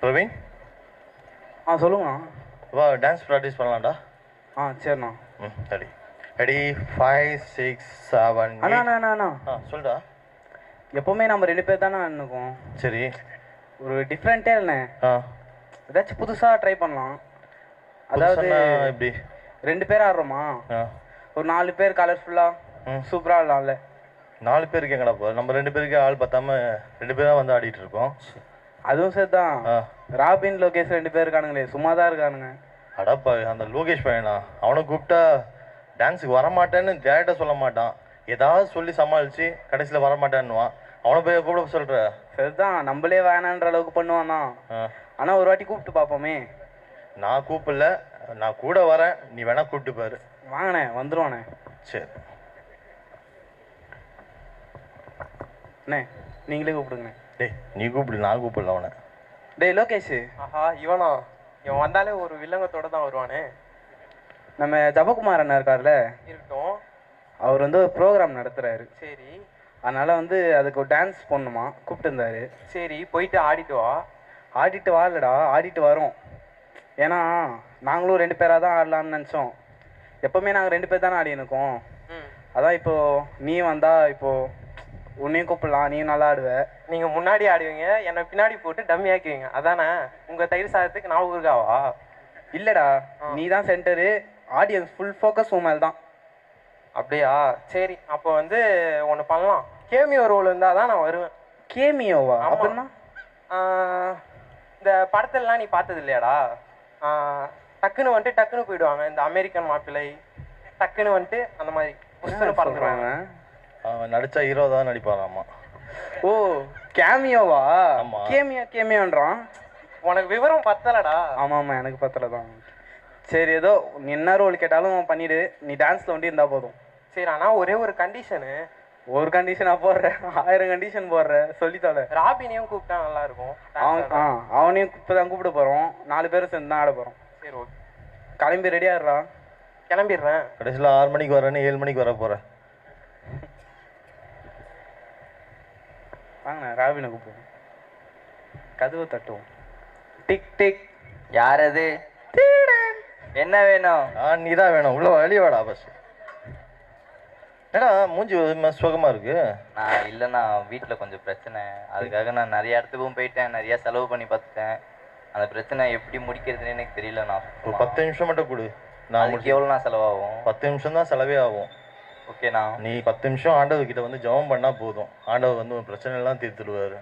பிரவீன் ஆ சொல்லுங்கண்ணா வா dance practice பண்ணலாம்டா. ஆ சரிண்ணா. ம் ready ready five six seven அண்ணா அண்ணா அண்ணா ஆ சொல்டா. எப்போவுமே நம்ம ரெண்டு பேர் தானே நினைக்கோம் சரி. ஒரு டிஃப்ரெண்ட்டே இல்லைண்ணே. ஆ. ஏதாச்சும் புதுசாக ட்ரை பண்ணலாம். அதாவது எப்படி? ரெண்டு பேர் ஆடுறோமா? ஒரு நாலு பேர் கலர்ஃபுல்லாக சூப்பராக ஆடலாம்ல. நாலு பேருக்கு எங்கடா போ நம்ம ரெண்டு பேருக்கு ஆள் பத்தாம ரெண்டு பேரும் வந்து ஆடிட்டு இருக்கோம் அதுவும் சரி தான் ராபின் லோகேஷ் ரெண்டு பேர் இருக்கானுங்களே சும்மா தான் இருக்கானுங்க அடப்பா அந்த லோகேஷ் பையனா? அவனை கூப்பிட்டா டான்ஸுக்கு வரமாட்டேன்னு டேரக்டாக சொல்ல மாட்டான். ஏதாவது சொல்லி சமாளித்து கடைசியில் வரமாட்டேன்னுவான். அவனை போய் கூப்பிட சொல்கிற சரிதான் நம்மளே வேணான்ற அளவுக்கு பண்ணுவான்? தான் ஆனால் ஒரு வாட்டி கூப்பிட்டு பார்ப்போமே நான் கூப்பிடல. நான் கூட வரேன். நீ வேணா கூப்பிட்டு பாரு. வாங்கண்ணே வந்துருவாண்ணே. சரி. அண்ணே நீங்களே கூப்பிடுங்கண்ணே. டேய் நீ கூப்பிடு நான் கூப்பிடல அவனை. டேய் லோகேஷ். ஆஹா இவனா? இவன் வந்தாலே ஒரு வில்லங்கத்தோட தான் வருவானே. நம்ம ஜபகுமார் அண்ணா இருக்கார்ல? இருக்கட்டும். அவர் வந்து ஒரு ப்ரோக்ராம் நடத்துறாரு. சரி. அதனால வந்து அதுக்கு ஒரு டான்ஸ் போடணுமா? கூப்பிட்டு இருந்தாரு சரி போயிட்டு ஆடிட்டு வா. ஆடிட்டு வரலடா ஆடிட்டு வரோம். ஏன்னா நாங்களும் ரெண்டு பேராக தான் ஆடலாம்னு நினச்சோம். எப்போவுமே நாங்கள் ரெண்டு பேர் தானே ஆடி இருக்கோம். ம். அதான் இப்போ நீ வந்தா இப்போ உன்னையும் கூப்பிடலாம் நீயும் நல்லா ஆடுவ. நீங்க முன்னாடி ஆடுவீங்க என்னை பின்னாடி போட்டு டம்மி ஆக்குவீங்க அதானே? உங்க தயிர் சாதத்துக்கு நான் இருக்காவா இல்லைடா நீ தான் சென்டரு ஆடியன்ஸ் ஃபுல் ஃபோக்கஸ் உன் மேல் தான். அப்படியா? சரி அப்போ வந்து ஒன்று பண்ணலாம். கேமியோ ரோல் இருந்தால் தான் நான் வருவேன். கேமியோவா. அப்படின்னா? இந்த படத்துலலாம் நீ பார்த்தது இல்லையாடா? டக்குன்னு வந்துட்டு டக்குன்னு போயிடுவாங்க. இந்த அமெரிக்கன் மாப்பிள்ளை. டக்குன்னு வந்துட்டு அந்த மாதிரி. புஷ்ஷுன்னு பறந்துடுவாங்க அவன் நடிச்சா ஹீரோ தான் நடிப்பாராமா. ஓ கேமியோவா? ஆமா. கேமியோ கேமியோன்றான்? உனக்கு விவரம் பத்தலடா. ஆமாம் ஆமாம் எனக்கு பத்தல தான். சரி ஏதோ நீ என்ன ரோல் கேட்டாலும் பண்ணிடு. நீ டான்ஸில் வந்து இருந்தால் போதும். சரி ஆனால் ஒரே ஒரு கண்டிஷனு ஒரு கண்டிஷனாக போடுறேன். ஆயிரம் கண்டிஷன் போடுற. சொல்லித்தால ராபினையும் கூப்பிட்டா நல்லா இருக்கும் அவன் ஆ அவனையும் இப்போ தான் கூப்பிட போகிறோம் நாலு பேரும் சேர்ந்து தான் ஆட போகிறோம் சரி ஓகே. கிளம்பி ரெடியாடுறா கிளம்பிடுறேன். கடைசியில் ஆறு மணிக்கு வரேன்னு ஏழு மணிக்கு வர போகிறேன் வாங்கண்ணே ராவினை கூப்பிடுவோம் கதவு தட்டுவோம். டிக் டிக். யார் அது? என்ன வேணும்? ஆ நீ தான் வேணும். உள்ள வெளியே வாடா பஸ் ஏடா மூஞ்சி ஒரு மாதிரி சுகமா இருக்கு? நான் இல்லைண்ணா வீட்டில் கொஞ்சம் பிரச்சனை. அதுக்காக நான் நிறைய இடத்துக்கும் போயிட்டேன். நிறைய செலவு பண்ணி பார்த்துட்டேன். அந்த பிரச்சனை எப்படி முடிக்கிறதுன்னு எனக்கு தெரியலண்ணா. ஒரு பத்து நிமிஷம் மட்டும் கொடு. நான் அதுக்கு முடிச்சு எவ்வளோண்ணா செலவாகும்? பத்து நிமிஷம் தான் செலவே ஆகும். ஓகேண்ணா. நீ பத்து நிமிஷம் ஆண்டவர்கிட்ட வந்து ஜெபம் பண்ணால் போதும். ஆண்டவர் வந்து உன் பிரச்சனை எல்லாம் தீர்த்துடுவாரு.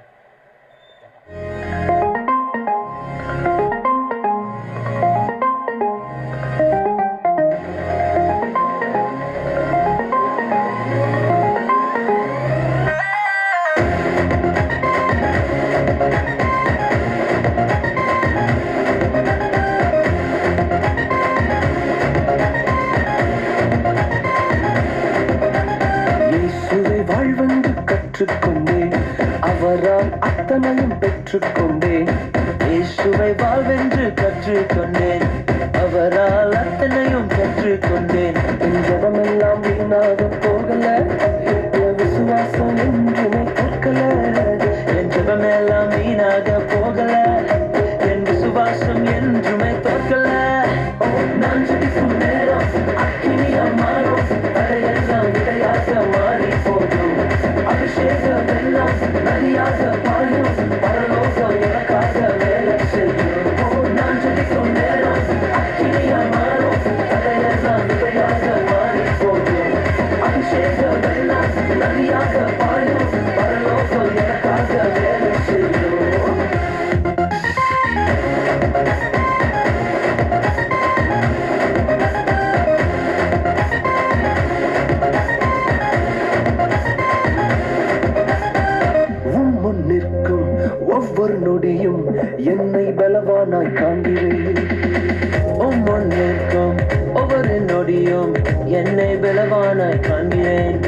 பெற்றுக்கொண்டேன் அவரால் அத்தனையும் பெற்றுக்கொண்டேன் இயேசுவை வாழ்வென்று கற்றுக்கொண்டேன். அவரால் அத்தனையும் கற்றுக்கொண்டேன். என் ஜபமெல்லாம் வீணாக போகல. என் விசுவாசம் என்றுமே கற்கல என் ஜபமெல்லாம் வீணாக போகல. என் விசுவாசம் என்றுமே தோற்கல நான் ஜெபிக்கும் நேரம் அக்கினியா மாறும். தடையெல்லாம் விடையாக மாறி Thank you. என்னை பலவானாய் காண்கிறேன் உன் முன் ஒவ்வொரு நொடியும் என்னை பலவானாய் காண்கிறேன்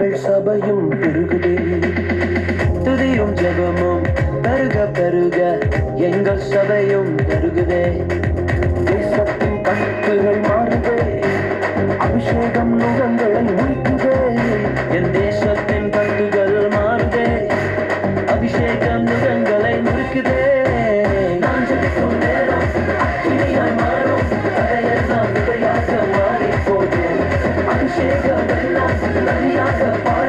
எங்கள் சபையும் பெருகுதே துதியும் ஜபமும் பெருக பெருக எங்கள் சபையும் பெருகுதே தேசத்தின் கணக்குகள் மாறுதே. அபிஷேகம் நுகர்ந்து Love, love, love, know.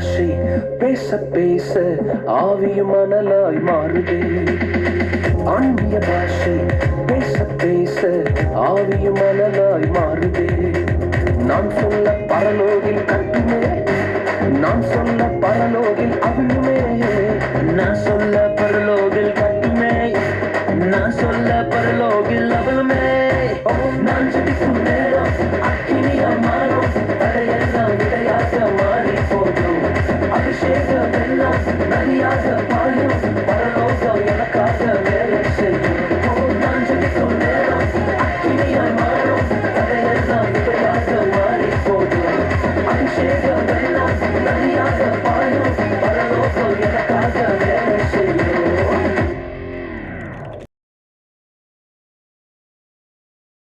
ஆன்மீக பாஷை பேச பேச ஆவியும் மணலாய் மாறுதே. ஆன்மீக பாஷை பேச பேச ஆவியும் மணலாய் மாறுதே. நான் சொல்ல பரலோகில் கட்டுமே